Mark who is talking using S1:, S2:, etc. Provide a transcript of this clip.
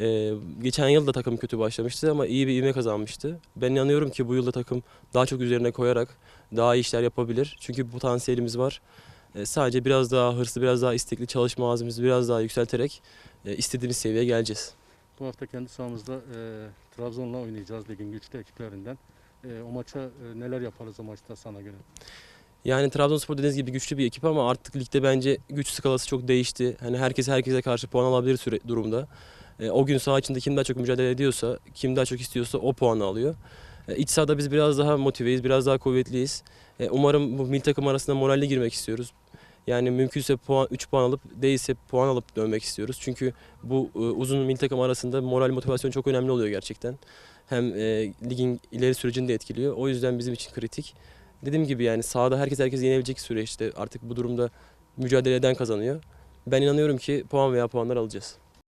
S1: Ee, geçen yıl da takım kötü başlamıştı ama iyi bir ivme kazanmıştı. Ben inanıyorum ki bu yılda takım daha çok üzerine koyarak daha iyi işler yapabilir. Çünkü potansiyelimiz var. Ee, sadece biraz daha hırslı, biraz daha istekli çalışma azmimizi biraz daha yükselterek e, istediğimiz seviyeye geleceğiz.
S2: Bu hafta kendi sahamızda e, Trabzon'la oynayacağız ligin güçlü ekiplerinden. E, o maça e, neler yaparız o maçta sana göre?
S1: Yani Trabzonspor dediğiniz gibi güçlü bir ekip ama artık ligde bence güç skalası çok değişti. Hani herkes herkese karşı puan alabilir süre, durumda. E, o gün saha içinde kim daha çok mücadele ediyorsa, kim daha çok istiyorsa o puanı alıyor. E, iç sahada biz biraz daha motiveyiz, biraz daha kuvvetliyiz. E, umarım bu milli takım arasında moralli girmek istiyoruz. Yani mümkünse puan 3 puan alıp değilse puan alıp dönmek istiyoruz. Çünkü bu e, uzun milli takım arasında moral motivasyon çok önemli oluyor gerçekten. Hem e, ligin ileri sürecini de etkiliyor. O yüzden bizim için kritik. Dediğim gibi yani sahada herkes herkes yenebilecek süreçte artık bu durumda mücadele eden kazanıyor. Ben inanıyorum ki puan veya puanlar alacağız.